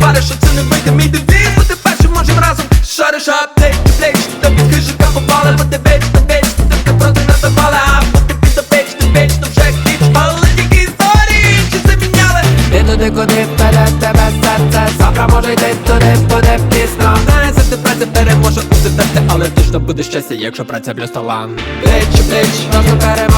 вариш, що це не вийде мій девіз. Бути першим можем разом. Шариш аптеч, плеч Тобі хижика попали, бо ти веч, ти веч Ти проти нас запали, а бути під печ, ти веч, то вже хіч Але тільки історії, чи заміняли Ти туди, куди вперед тебе серце. Завтра може йти туди, буде пізно. Знає, за тебе це переможе у серце Але точно буде щастя, якщо праця плюс талант Плеч, плеч, Разом переможемо,